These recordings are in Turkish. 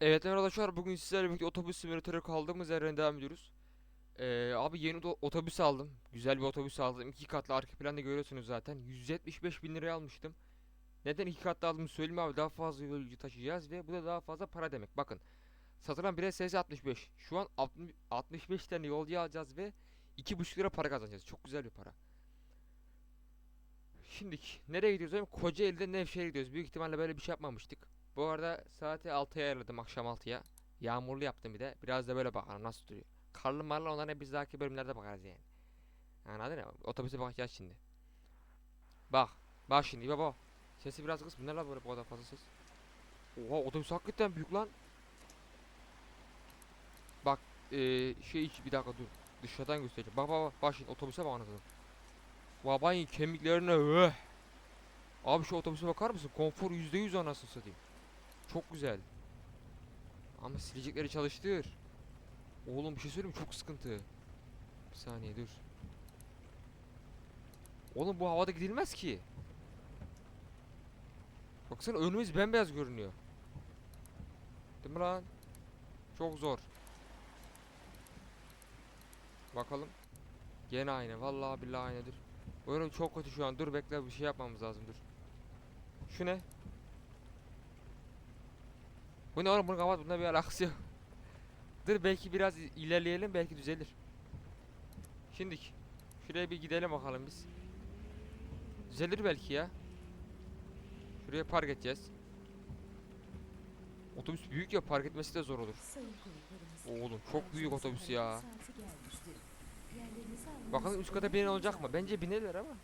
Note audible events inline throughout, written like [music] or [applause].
Evet arkadaşlar bugün sizlerle birlikte otobüs simülatörü kaldığımız yerden devam ediyoruz. Ee, abi yeni otobüs aldım. Güzel bir otobüs aldım. İki katlı arka planda görüyorsunuz zaten. 175 bin liraya almıştım. Neden iki katlı aldığımı söyleyeyim abi. Daha fazla yolcu taşıyacağız ve bu da daha fazla para demek. Bakın. Satılan bilet sayısı 65. Şu an 60 65 tane yolcu alacağız ve 2,5 lira para kazanacağız. Çok güzel bir para. Şimdi nereye gidiyoruz? Kocaeli'de Nevşehir'e gidiyoruz. Büyük ihtimalle böyle bir şey yapmamıştık. Bu arada saati 6'ya ayarladım akşam 6'ya. Yağmurlu yaptım bir de. Biraz da böyle bakalım nasıl duruyor. Karlı marlı onlara biz dahaki bölümlerde bakarız yani. Anladın mı? Otobüse bakacağız şimdi. Bak. Bak şimdi baba. Sesi biraz kıs. Ne böyle bu kadar fazla ses? Oha otobüs hakikaten büyük lan. Bak eee şey bir dakika dur. Dışarıdan göstereceğim. Bak bak bak. Bak şimdi otobüse bak anasını. Babayın kemiklerine öh. Abi şu otobüse bakar mısın? Konfor %100 anasını satayım. Çok güzel. Ama silecekleri çalıştır. Oğlum bir şey söyleyeyim? Çok sıkıntı. Bir saniye dur. Oğlum bu havada gidilmez ki. Baksana önümüz bembeyaz görünüyor. Değil mi lan? Çok zor. Bakalım. Gene aynı. Vallahi billahi aynıdır. Oyun çok kötü şu an. Dur bekle bir şey yapmamız lazım dur. Şu ne? Bu ne oğlum bunu kapat bunda bir alakası yok. Dur belki biraz ilerleyelim belki düzelir. Şimdik. Şuraya bir gidelim bakalım biz. Düzelir belki ya. Şuraya park edeceğiz. Otobüs büyük ya park etmesi de zor olur. Oğlum çok büyük otobüs ya. Bakalım üst kata binen olacak mı? Bence binerler ama.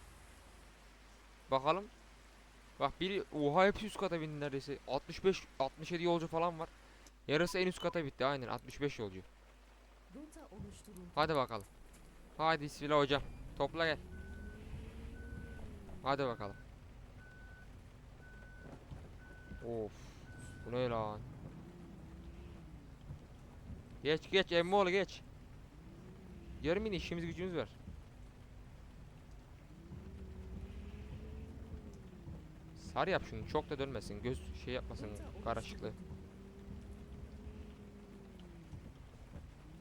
Bakalım. Bak biri oha hepsi üst kata bindi neredeyse. 65 67 yolcu falan var. Yarısı en üst kata bitti aynen 65 yolcu. Hadi bakalım. Hadi bismillah hocam. Topla gel. Hadi bakalım. Of. Bu ne lan? Geç geç emmoğlu geç. Yarım yine işimiz gücümüz var. Sar yap şunu çok da dönmesin göz şey yapmasın oluşturuldu.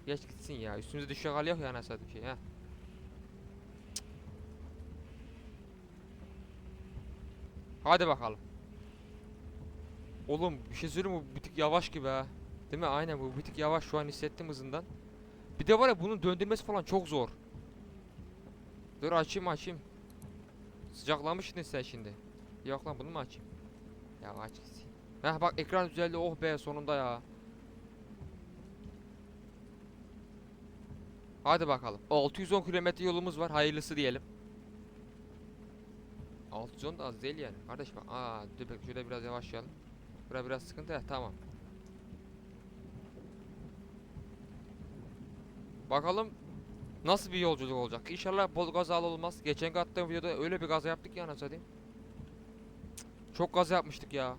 Geç gitsin ya üstümüze düşecek hal yok ya anasını şey ha. Hadi bakalım. Oğlum bir şey söyleyeyim mi? Bu bir tık yavaş gibi ha. Değil mi? Aynen bu bir tık yavaş şu an hissettim hızından. Bir de var ya bunun döndürmesi falan çok zor. Dur açayım açayım. Sıcaklamışsın sen şimdi. Yok lan bunu mu açayım? Ya aç gitsin. Heh bak ekran düzeldi oh be sonunda ya. Hadi bakalım. 610 kilometre yolumuz var. Hayırlısı diyelim. 610 da az değil yani. Kardeş bak. Aa dur bekle şurada biraz yavaşlayalım. Bura biraz sıkıntı. Heh, tamam. Bakalım nasıl bir yolculuk olacak. İnşallah bol kazalı olmaz. Geçen attığım videoda öyle bir kaza yaptık ya anasını satayım. Çok kaza yapmıştık ya.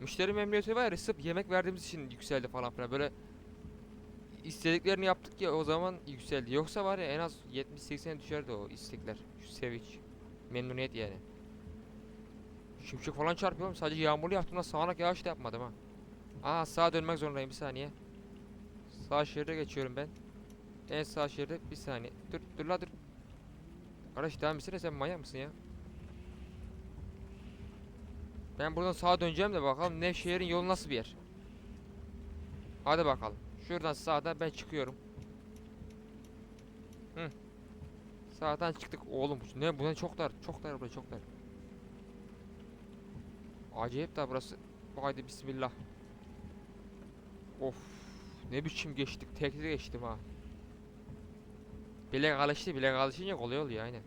Müşteri memnuniyeti var ya sırf yemek verdiğimiz için yükseldi falan filan. Böyle istediklerini yaptık ya o zaman yükseldi. Yoksa var ya en az 70-80 düşerdi o istekler. Şu sevinç. Memnuniyet yani. Şimşek falan çarpıyorum. Sadece yağmurlu yaptığımda sağanak yağış da yapmadım ha. Aa sağa dönmek zorundayım bir saniye. Sağ şeride geçiyorum ben. En sağ şeride bir saniye. Dur dur la dur. Arkadaş devam etsene sen manyak mısın ya? Ben buradan sağa döneceğim de bakalım Nevşehir'in yolu nasıl bir yer. Hadi bakalım. Şuradan sağdan ben çıkıyorum. Hı. Sağdan çıktık. Oğlum ne bu ne çok dar. Çok dar burası çok dar. Acayip da burası. Haydi bismillah. Of. Ne biçim geçtik. Tekte geçtim ha. Bilek alıştı. Bilek alışınca kolay oluyor aynen.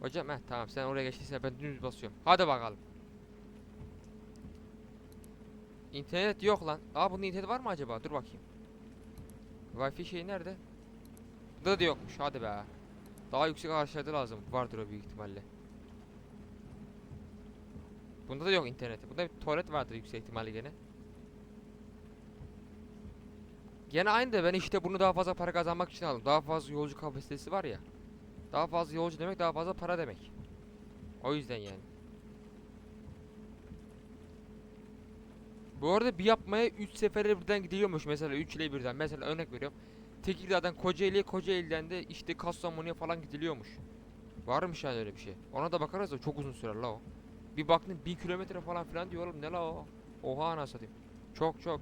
Hocam heh tamam sen oraya geçtiysen ben dümdüz basıyorum. Hadi bakalım. İnternet yok lan. Aa bunun interneti var mı acaba? Dur bakayım. Wi-Fi şeyi nerede? Burada da yokmuş. Hadi be. Daha yüksek araçlarda lazım. Vardır o büyük ihtimalle. Bunda da yok interneti. Bunda bir tuvalet vardır yüksek ihtimalle gene. Gene aynı da ben işte bunu daha fazla para kazanmak için aldım. Daha fazla yolcu kapasitesi var ya. Daha fazla yolcu demek daha fazla para demek. O yüzden yani. Bu arada bir yapmaya 3 sefere birden gidiyormuş mesela 3 ile birden. Mesela örnek veriyorum. Tekirdağ'dan Kocaeli, Kocaeli'den de işte Kastamonu'ya falan gidiliyormuş. Varmış yani öyle bir şey. Ona da bakarız da çok uzun sürer la o. Bir baktın 1000 kilometre falan filan diyor ne la o. Oha anasını satayım. Çok çok.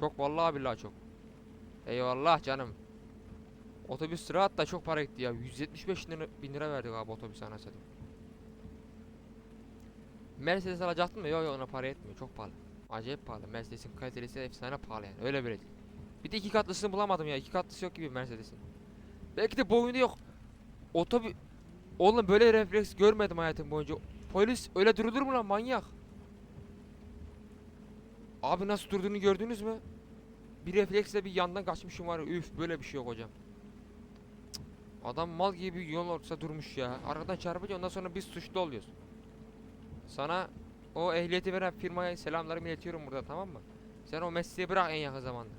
Çok vallahi billahi çok. Eyvallah canım. Otobüs sıra hatta çok para gitti ya. 175 lira, bin lira verdik abi otobüse anasını satayım. Mercedes alacaktım da yok yok ona para etmiyor. Çok pahalı. Acayip pahalı. Mercedes'in kalitesi efsane pahalı yani. Öyle böyle değil. Bir de iki katlısını bulamadım ya. İki katlısı yok gibi Mercedes'in. Belki de boyunda yok. Otobü... Oğlum böyle refleks görmedim hayatım boyunca. Polis öyle durulur mu lan manyak? Abi nasıl durduğunu gördünüz mü? Bir refleksle bir yandan kaçmışım var. Üf böyle bir şey yok hocam. Cık. Adam mal gibi yol ortasında durmuş ya. Arkadan çarpınca ondan sonra biz suçlu oluyoruz. Sana o ehliyeti veren firmaya selamlarımı iletiyorum burada tamam mı? Sen o mesleği bırak en yakın zamanda.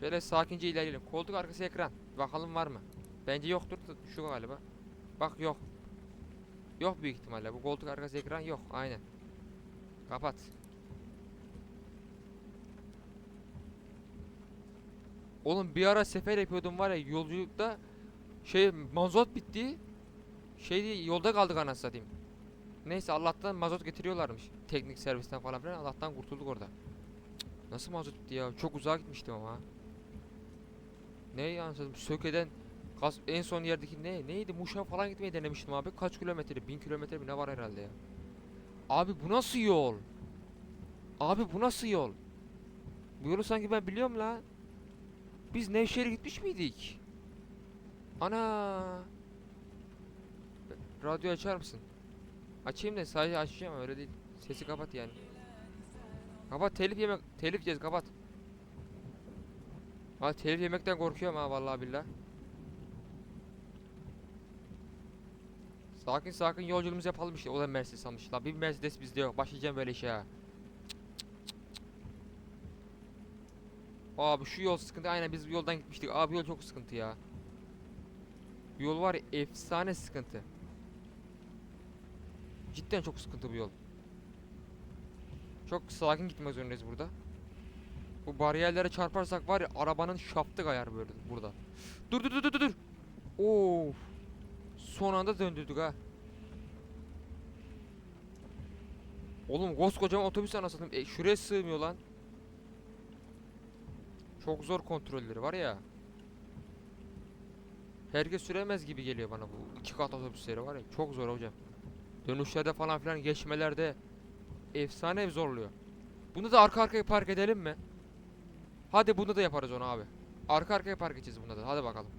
Şöyle sakince ilerleyelim. Koltuk arkası ekran. Bakalım var mı? Bence yoktur. Şu galiba. Bak yok. Yok büyük ihtimalle. Bu koltuk arkası ekran yok. Aynen. Kapat. Oğlum bir ara sefer yapıyordum var ya yolculukta şey mazot bitti. Şey yolda kaldık anasını satayım. Neyse Allah'tan mazot getiriyorlarmış. Teknik servisten falan filan Allah'tan kurtulduk orada. Cık, Nasıl mazot bitti ya? Çok uzağa gitmiştim ama. Ne anasını? Söke'den kas, en son yerdeki ne? Neydi? Muş'a falan gitmeyi denemiştim abi. Kaç kilometre? Bin kilometre mi ne var herhalde ya? Abi bu nasıl yol? Abi bu nasıl yol? Bu yolu sanki ben biliyorum la. Biz Nevşehir'e gitmiş miydik? Ana. Radyo açar mısın? Açayım da sadece açacağım öyle değil. Sesi kapat yani. Kapat telif yemek telif yiyeceğiz kapat. Ha telif yemekten korkuyorum ha vallahi billah. Sakin sakin yolculuğumuzu yapalım işte. O da Mercedes almış. La bir Mercedes bizde yok. Başlayacağım böyle işe ha. Abi şu yol sıkıntı. Aynen biz yoldan gitmiştik. Abi yol çok sıkıntı ya. Yol var ya efsane sıkıntı. Cidden çok sıkıntı bu yol. Çok sakin gitmek zorundayız burada. Bu bariyerlere çarparsak var ya arabanın şaftı kayar böyle burada. Dur dur dur dur dur. Of. Son anda döndürdük ha. Oğlum koskocaman otobüs anasını e, şuraya sığmıyor lan. Çok zor kontrolleri var ya. Herkes süremez gibi geliyor bana bu iki kat otobüsleri var ya. Çok zor hocam. Dönüşlerde falan filan geçmelerde efsane ev zorluyor. Bunu da arka arkaya park edelim mi? Hadi bunu da yaparız onu abi. Arka arkaya park edeceğiz bunda da. Hadi bakalım.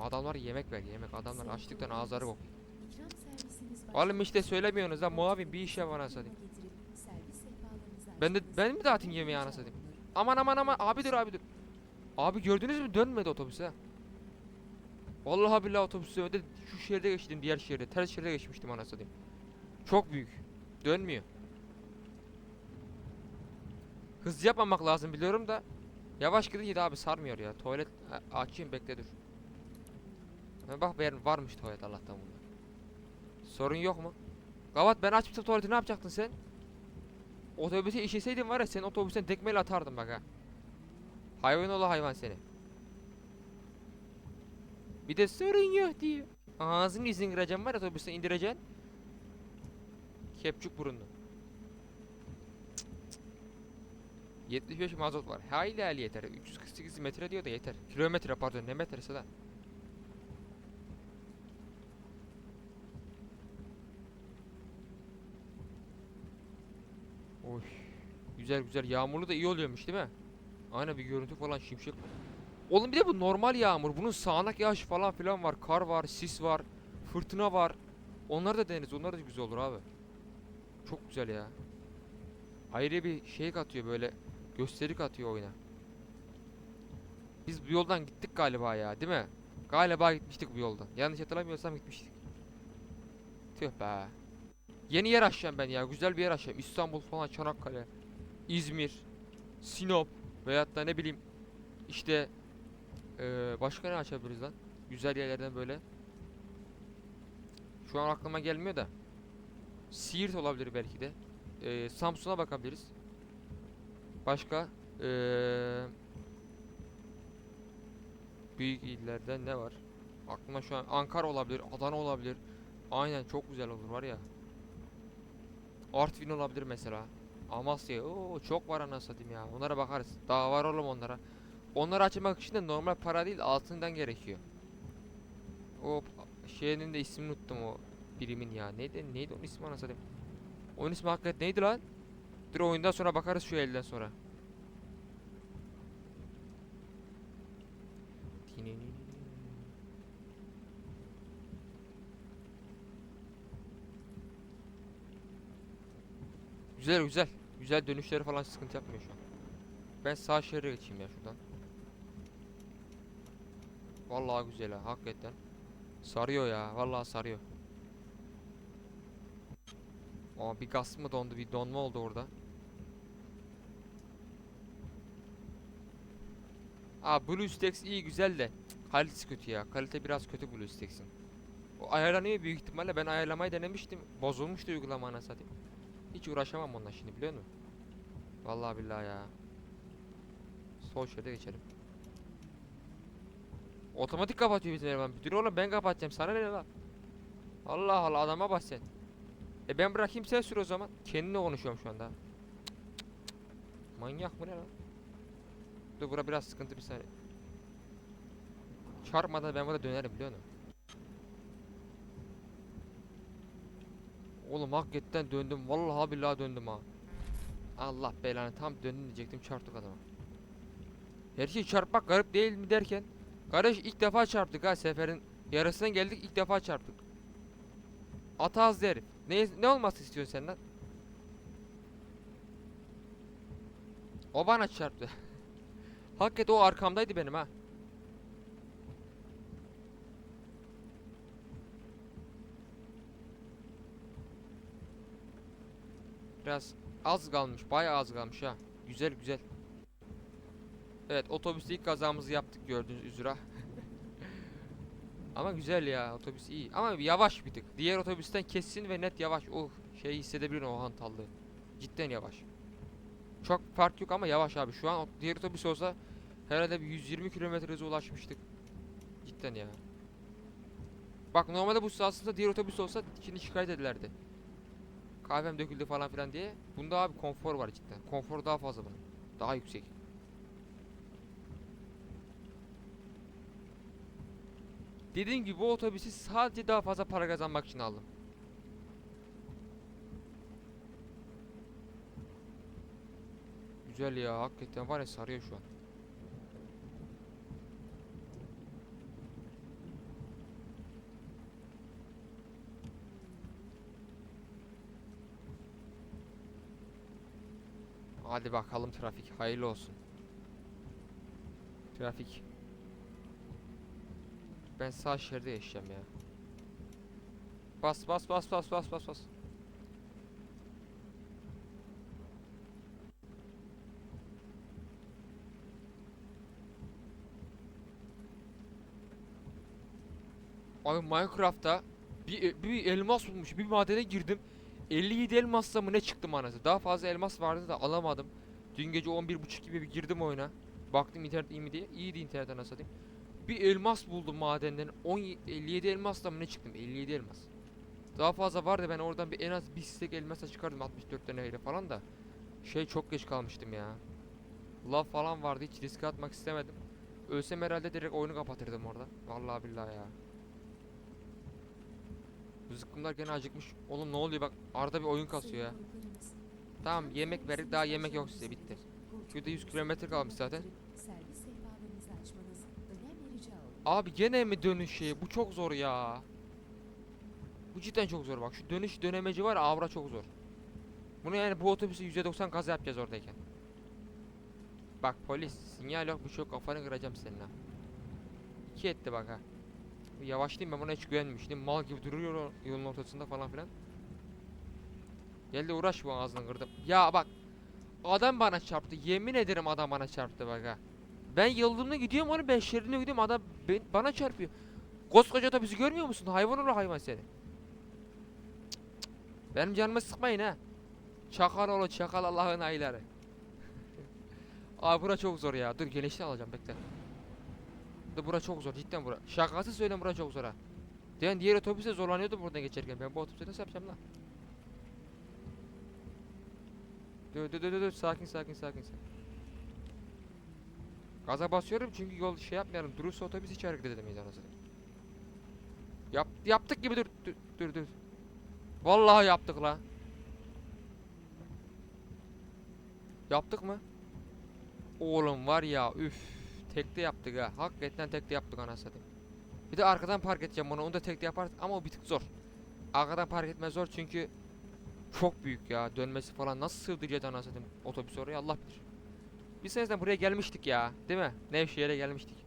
Adamlar yemek ver yemek. Adamlar açlıktan ağızları servisimiz Oğlum işte söylemiyorsunuz lan muavin bir iş yap anasını satayım. Ben de ben mi dağıtayım yemeği yardımcı anasını satayım? olunur. Aman aman aman abi dur abi dur. Abi gördünüz mü dönmedi otobüs ha. Vallahi billahi otobüs dönmedi. Şu şehirde geçtim diğer şehirde. Ters şehirde geçmiştim anasını. Çok büyük. Dönmüyor. Hız yapmamak lazım biliyorum da. Yavaş gidince de abi sarmıyor ya. Tuvalet açayım bekle dur. Bak ben varmış tuvalet Allah'tan bunda. Sorun yok mu? Gavat ben açmıştım tuvaleti ne yapacaktın sen? Otobüse işeseydin var ya sen otobüsten tekmeyle atardın bak ha. Hayvan ola hayvan seni. Bir de sorun yok diyor. Ağzını izin kıracağım var ya otobüsten indireceksin. Kepçuk burunlu. Cık, cık. 75 mazot var. Hayli hayli yeter. 348 metre diyor da yeter. Kilometre pardon ne metresi lan? Oy. Güzel güzel. Yağmurlu da iyi oluyormuş değil mi? Aynen bir görüntü falan şimşek. Oğlum bir de bu normal yağmur. Bunun sağanak yağış falan filan var. Kar var, sis var, fırtına var. Onlar da deniz. Onlar da güzel olur abi. Çok güzel ya. Ayrı bir şey katıyor böyle. Gösteri katıyor oyuna. Biz bu yoldan gittik galiba ya, değil mi? Galiba gitmiştik bu yoldan. Yanlış hatırlamıyorsam gitmiştik. Tüh be. Yeni yer açacağım ben ya. Güzel bir yer açacağım. İstanbul falan, Çanakkale, İzmir, Sinop veyahut da ne bileyim işte eee, başka ne açabiliriz lan? Güzel yerlerden böyle. Şu an aklıma gelmiyor da. Siirt olabilir belki de. Ee, Samsun'a bakabiliriz. Başka ee, büyük illerden ne var? Aklıma şu an Ankara olabilir, Adana olabilir. Aynen çok güzel olur var ya. Artvin olabilir mesela. Amasya. Oo çok var anasını ya. Onlara bakarız. Daha var oğlum onlara. Onları açmak için de normal para değil altından gerekiyor. O şeyinin de ismini unuttum o birimin ya. Neydi neydi onun ismi anasını. Onun ismi hakikaten neydi lan? Dur oyundan sonra bakarız şu elden sonra. Güzel güzel. Güzel dönüşleri falan sıkıntı yapmıyor şu an. Ben sağ şeride geçeyim ya şuradan. Vallahi güzel ha hakikaten. Sarıyor ya vallahi sarıyor. Aa bir gaz mı dondu bir donma oldu orada. Aa BlueStacks iyi güzel de kalitesi kötü ya. Kalite biraz kötü BlueStacks'in. O ayarlanıyor büyük ihtimalle. Ben ayarlamayı denemiştim. Bozulmuştu uygulama satayım. Hiç uğraşamam onunla şimdi biliyor musun? Vallahi billahi ya. Sol şeride geçelim. Otomatik kapatıyor bizim eleman. Dur oğlum ben kapatacağım. Sana ne lan? Allah Allah adama bas sen. E ben bırakayım sen sür o zaman. Kendine konuşuyorum şu anda. Manyak mı ne lan? Dur bura biraz sıkıntı bir saniye. Çarpmadan ben burada dönerim biliyor musun? Oğlum hakikaten döndüm. Vallahi billahi döndüm ha. Allah belanı tam döndüm diyecektim çarptık adama. Her şey çarpmak garip değil mi derken Kardeş ilk defa çarptık ha seferin yarısına geldik ilk defa çarptık. Ata az herif. Ne, ne olması istiyorsun senden? O bana çarptı. [laughs] Hakikaten o arkamdaydı benim ha. Biraz az kalmış, bayağı az kalmış ha. Güzel güzel. Evet, otobüste ilk kazamızı yaptık gördüğünüz üzere. Ama güzel ya, otobüs iyi. Ama yavaş bir tık. Diğer otobüsten kesin ve net yavaş. Oh, şey hissedebilirim o hantallığı. Cidden yavaş. Çok fark yok ama yavaş abi. Şu an diğer otobüs olsa herhalde bir 120 kilometre ulaşmıştık. Cidden ya. Bak normalde bu aslında diğer otobüs olsa şimdi şikayet ederlerdi. Kahvem döküldü falan filan diye. Bunda abi konfor var cidden. Konfor daha fazla bunun. Daha yüksek. Dediğim gibi bu otobüsü sadece daha fazla para kazanmak için aldım. Güzel ya hakikaten var ya sarıyor şu an. Hadi bakalım trafik hayırlı olsun. Trafik. Ben sağ şeride yaşayacağım ya. Bas bas bas bas bas bas bas. Abi Minecraft'ta bir, bir elmas bulmuş. Bir madene girdim. 57 elmasla mı ne çıktım anası. Daha fazla elmas vardı da alamadım. Dün gece 11.30 gibi bir girdim oyuna. Baktım internet iyi mi diye. İyiydi internet anasını satayım. Bir elmas buldum madenden. 10 57 elmasla mı ne çıktım? 57 elmas. Daha fazla vardı ben oradan bir en az bir stek elmasa çıkardım 64 taneyle falan da. Şey çok geç kalmıştım ya. Lav falan vardı hiç riske atmak istemedim. Ölsem herhalde direkt oyunu kapatırdım orada. Vallahi billahi ya. Zıkkımlar gene acıkmış. Oğlum ne oluyor bak Arda bir oyun kasıyor ya. Tamam yemek verdik daha yemek yok size bitti. Şurada 100 kilometre kalmış zaten. Abi gene mi dönüş şeyi? Bu çok zor ya. Bu cidden çok zor bak. Şu dönüş dönemeci var avra çok zor. Bunu yani bu otobüsü %90 gaz yapacağız oradayken. Bak polis sinyal yok bir şey yok kafanı kıracağım senin ha. İki etti bak ha. Yavaşlayayım ben buna hiç güvenmemiştim. Mal gibi duruyor yolun ortasında falan filan. Geldi uğraş bu ağzını kırdım. Ya bak. Adam bana çarptı. Yemin ederim adam bana çarptı bak ha. Ben yıldırımda gidiyorum onu ben şeridine gidiyorum adam ben- bana çarpıyor. Koskoca otobüsü görmüyor musun? Hayvan olur hayvan seni. Benim canımı sıkmayın ha. Çakal oğlu çakal Allah'ın ayları. [laughs] Abi bura çok zor ya. Dur genişte alacağım bekle. Dur bura çok zor cidden bura. Şakası söyleyeyim bura çok zor ha. Ben diğer otobüse zorlanıyordum buradan geçerken. Ben bu otobüse nasıl yapacağım lan? Dur dur dur dur. sakin sakin sakin sakin. Gaza basıyorum çünkü yol şey yapmayalım. Durursa otobüs hiç hareket edemeyiz anasını. Yap, yaptık gibi dur dur dur dur. Vallahi yaptık la. Yaptık mı? Oğlum var ya üf tekte yaptık ha. Hakikaten tekte yaptık anasını. Bir de arkadan park edeceğim onu. Onu da tekte yaparız ama o bir tık zor. Arkadan park etme zor çünkü çok büyük ya. Dönmesi falan nasıl sığdıracağız anasını otobüs oraya Allah bilir. Biz seneden buraya gelmiştik ya. Değil mi? Nevşehir'e gelmiştik.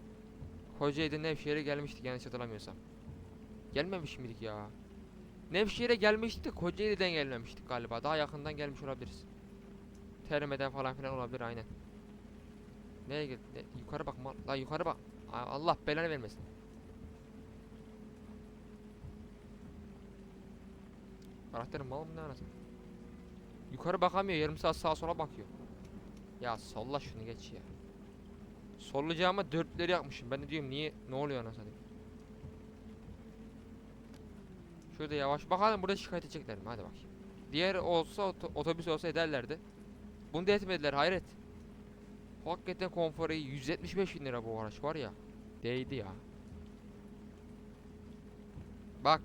Kocaeli'de Nevşehir'e gelmiştik yanlış hatırlamıyorsam. Gelmemiş miydik ya? Nevşehir'e gelmiştik de Kocaeli'den gelmemiştik galiba. Daha yakından gelmiş olabiliriz. Terme'den falan filan olabilir aynen. Nereye gel? ne- yukarı bak. La yukarı bak. Allah belanı vermesin. Karakterim mal mı ne anasını? Yukarı bakamıyor. Yarım saat sağa sola bakıyor. Ya solla şunu geç ya. Sollayacağıma dörtleri yakmışım. Ben de diyorum niye ne oluyor anasını? Şurada yavaş bakalım burada şikayet edecekler mi? Hadi bakayım. Diğer olsa oto- otobüs olsa ederlerdi. Bunu da etmediler hayret. Hakikaten konforu iyi. 175 bin lira bu araç var ya. Değdi ya. Bak.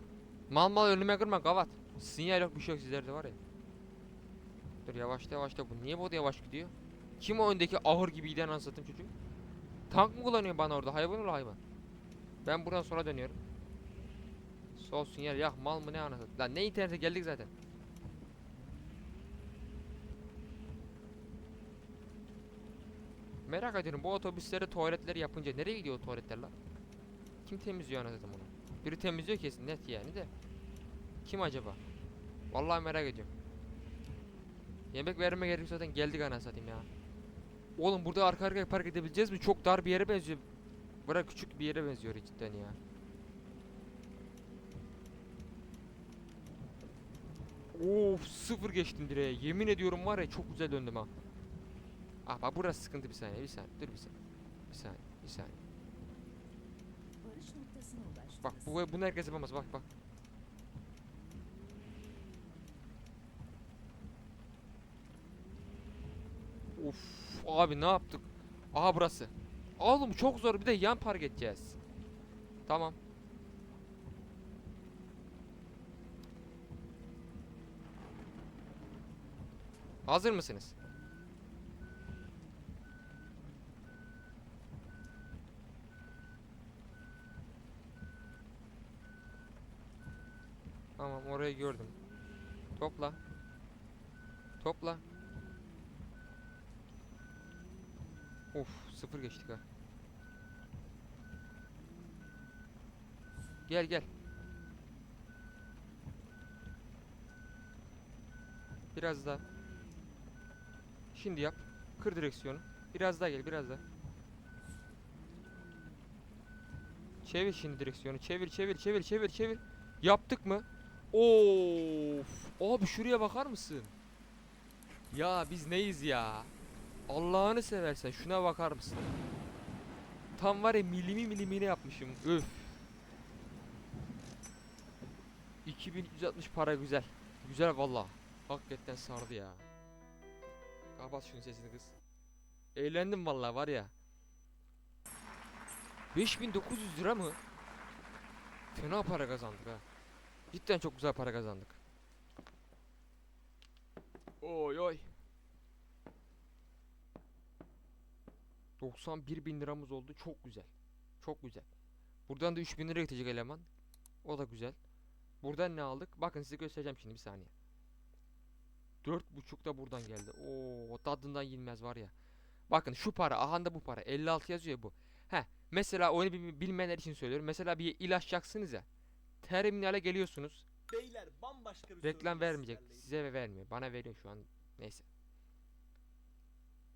Mal mal önüme kırma kavat. Sinyal yok bir şey yok sizlerde var ya. Dur yavaşla yavaşla bu niye bu da yavaş gidiyor? Kim o öndeki ahır gibi giden anasatım çocuğum? Tank mı kullanıyor bana orada hayvan ol hayvan. Ben buradan sola dönüyorum. Sol sinyal yak mal mı ne anasat. Lan ne internete geldik zaten. Merak ediyorum bu otobüslere tuvaletleri yapınca nereye gidiyor o tuvaletler lan? Kim temizliyor anasını bunu? Biri temizliyor kesin net yani de. Kim acaba? Vallahi merak ediyorum. Yemek verme gerek zaten geldik anasını satayım ya. Oğlum burada arka arkaya park edebileceğiz mi? Çok dar bir yere benziyor. Bırak küçük bir yere benziyor cidden ya. Of sıfır geçtim direğe. Yemin ediyorum var ya çok güzel döndüm ha. Ah bak burası sıkıntı bir saniye bir saniye dur bir saniye. Bir saniye bir saniye. Bak bu bunu herkes yapamaz bak bak. Of abi ne yaptık? Aha burası. Oğlum çok zor bir de yan park edeceğiz. Tamam. Hazır mısınız? Tamam orayı gördüm. Topla. Topla. Of sıfır geçtik ha. Gel gel. Biraz daha. Şimdi yap. Kır direksiyonu. Biraz daha gel biraz daha. Çevir şimdi direksiyonu. Çevir çevir çevir çevir çevir. Yaptık mı? Of. Abi şuraya bakar mısın? Ya biz neyiz ya? Allah'ını seversen şuna bakar mısın? Tam var ya milimi milimine yapmışım. Öf. 2360 para güzel. Güzel valla. Hakikaten sardı ya. Kapat şunun sesini kız. Eğlendim valla var ya. 5900 lira mı? Fena para kazandık ha. Cidden çok güzel para kazandık. Oy oy. 91 bin liramız oldu. Çok güzel. Çok güzel. Buradan da 3000 lira gidecek eleman. O da güzel. Buradan ne aldık? Bakın size göstereceğim şimdi bir saniye. 4.5 da buradan geldi. Oo tadından yenmez var ya. Bakın şu para, aha da bu para. 56 yazıyor ya bu. He, mesela oyunu bil- bilmeyenler için söylüyorum. Mesela bir ilaç yaksınız ya. Terminale geliyorsunuz. Beyler bambaşka bir Reklam vermeyecek. sizlerleyiz. Size ve vermiyor. Bana veriyor şu an. Neyse.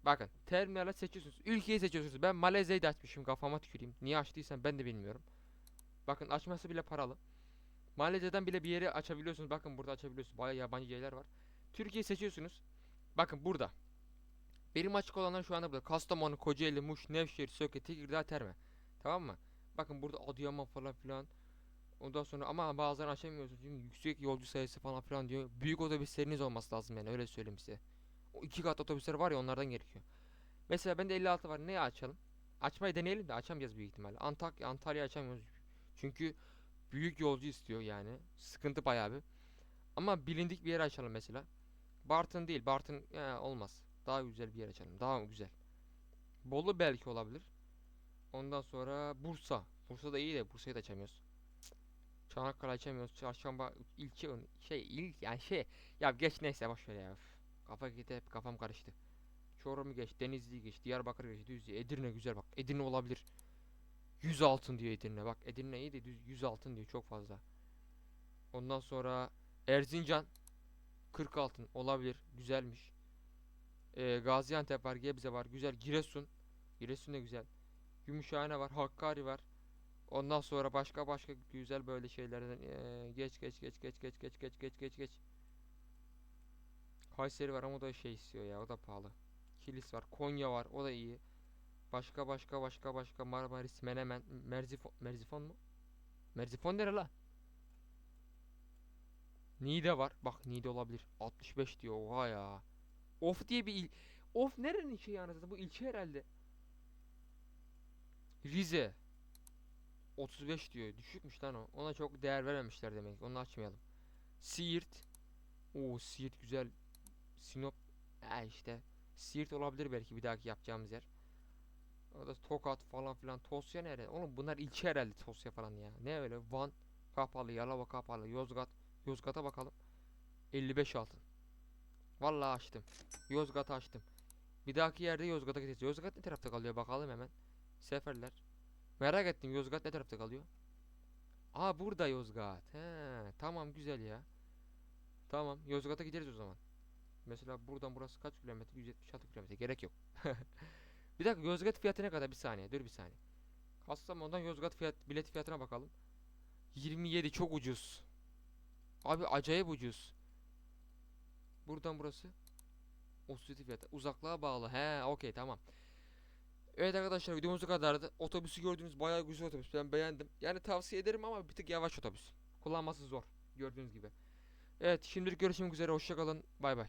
Bakın terminale seçiyorsunuz. Ülkeyi seçiyorsunuz. Ben Malezya'yı da açmışım kafama tüküreyim. Niye açtıysam ben de bilmiyorum. Bakın açması bile paralı. Malezya'dan bile bir yeri açabiliyorsunuz. Bakın burada açabiliyorsunuz. Bayağı yabancı yerler var. Türkiye seçiyorsunuz. Bakın burada. Benim açık olanlar şu anda burada. Kastamonu, Kocaeli, Muş, Nevşehir, Söke, Tekirdağ, Terme. Tamam mı? Bakın burada Adıyaman falan filan. Ondan sonra ama bazen açamıyorsunuz çünkü yüksek yolcu sayısı falan filan diyor. Büyük otobüsleriniz olması lazım yani öyle söyleyeyim size. İki kat otobüsler var ya onlardan gerekiyor. Mesela bende 56 var. Neye açalım? Açmayı deneyelim de açamayacağız büyük ihtimalle. Antakya, Antalya açamıyoruz. Çünkü büyük yolcu istiyor yani. Sıkıntı bayağı bir. Ama bilindik bir yer açalım mesela. Bartın değil. Bartın ya, olmaz. Daha güzel bir yer açalım. Daha güzel. Bolu belki olabilir. Ondan sonra Bursa. Bursa da iyi de Bursa'yı da açamıyoruz. Çanakkale açamıyoruz. Çarşamba ilçe şey il yani şey ya geç neyse boş ver ya. Kafa gitti hep kafam karıştı. Çorum'u geç, Denizli'yi geç, Diyarbakır geç, Düzce, Edirne güzel bak. Edirne olabilir. 100 altın diyor Edirne. Bak Edirne iyi de düz 100 altın diyor çok fazla. Ondan sonra Erzincan 40 altın olabilir. Güzelmiş. Ee, Gaziantep var, Gebze var. Güzel. Giresun. Giresun da güzel. Gümüşhane var, Hakkari var. Ondan sonra başka başka güzel böyle şeylerden ee, geç geç geç geç geç geç geç geç geç geç. Kayseri var ama o da şey istiyor ya o da pahalı. Kilis var, Konya var o da iyi. Başka başka başka başka Marmaris, Menemen, Merzifon, Merzifon mu? Merzifon nere la? Niğde var. Bak Niğde olabilir. 65 diyor. Oha ya. Of diye bir il. Of nerenin şeyi anasını? Bu ilçe herhalde. Rize. 35 diyor. Düşükmüş lan o. Ona çok değer vermemişler demek. Onu açmayalım. Siirt. Oo Siirt güzel. Sinop. Ha işte. Siirt olabilir belki bir dahaki yapacağımız yer. O da Tokat falan filan. Tosya nere? Oğlum bunlar ilçe herhalde Tosya falan ya. Ne öyle? Van kapalı, Yalova kapalı, Yozgat. Yozgat'a bakalım. 55 altın. Vallahi açtım. Yozgat'ı açtım. Bir dahaki yerde Yozgat'a gideceğiz. Yozgat ne tarafta kalıyor bakalım hemen. Seferler. Merak ettim Yozgat ne tarafta kalıyor? Aa burada Yozgat. He, tamam güzel ya. Tamam Yozgat'a gideriz o zaman. Mesela buradan burası kaç kilometre? 176 kilometre. Gerek yok. [laughs] bir dakika Yozgat fiyatı ne kadar? Bir saniye. Dur bir saniye. Kastamonu'dan Yozgat fiyat bilet fiyatına bakalım. 27 çok ucuz. Abi acayip ucuz. Buradan burası 37 fiyatı. Uzaklığa bağlı. He, okey tamam. Evet arkadaşlar videomuz bu kadardı. Otobüsü gördüğünüz bayağı güzel otobüs. Ben beğendim. Yani tavsiye ederim ama bir tık yavaş otobüs. Kullanması zor. Gördüğünüz gibi. Evet şimdilik görüşmek üzere. Hoşçakalın. Bay bay.